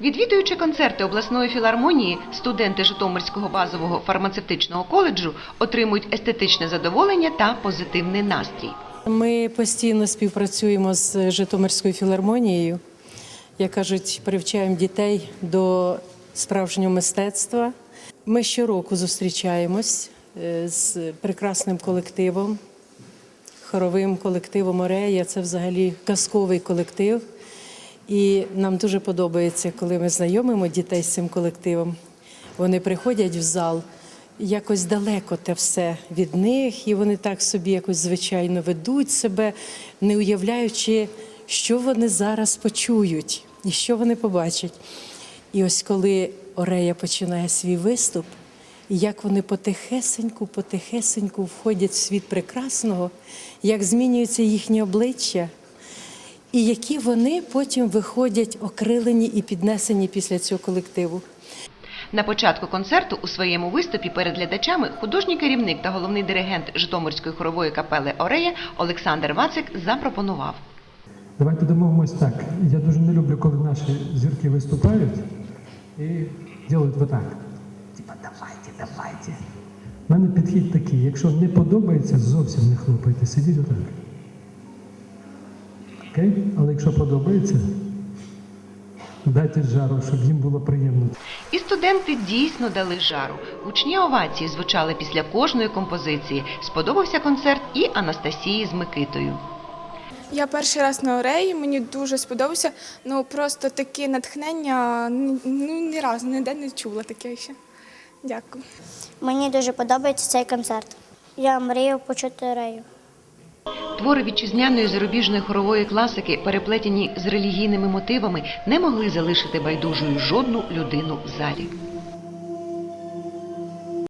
Відвідуючи концерти обласної філармонії, студенти Житомирського базового фармацевтичного коледжу отримують естетичне задоволення та позитивний настрій. Ми постійно співпрацюємо з Житомирською філармонією. Як кажуть, привчаємо дітей до справжнього мистецтва. Ми щороку зустрічаємось е, з прекрасним колективом, хоровим колективом Орея. Це взагалі казковий колектив. І нам дуже подобається, коли ми знайомимо дітей з цим колективом. Вони приходять в зал, якось далеко те все від них, і вони так собі якось звичайно ведуть себе, не уявляючи, що вони зараз почують і що вони побачать. І ось коли Орея починає свій виступ, і як вони потихесеньку, потихесеньку входять в світ прекрасного, як змінюються їхні обличчя, і які вони потім виходять окрилені і піднесені після цього колективу. На початку концерту у своєму виступі перед глядачами художній керівник та головний диригент Житомирської хорової капели Орея Олександр Вацик запропонував. Давайте домовимось так. Я дуже не люблю, коли наші зірки виступають і роблять вот так. Типа давайте, давайте. У мене підхід такий, якщо не подобається, зовсім не хлопайте, сидіть отак. Окей? Але якщо подобається, дайте жару, щоб їм було приємно. І студенти дійсно дали жару. Гучні овації звучали після кожної композиції. Сподобався концерт і Анастасії з Микитою. Я перший раз на Ореї, мені дуже сподобався. Ну просто таке натхнення ну ні разу ніде не чула таке ще. Дякую. Мені дуже подобається цей концерт. Я мрію почути рею. Твори вітчизняної зарубіжної хорової класики, переплетені з релігійними мотивами, не могли залишити байдужою жодну людину в залі.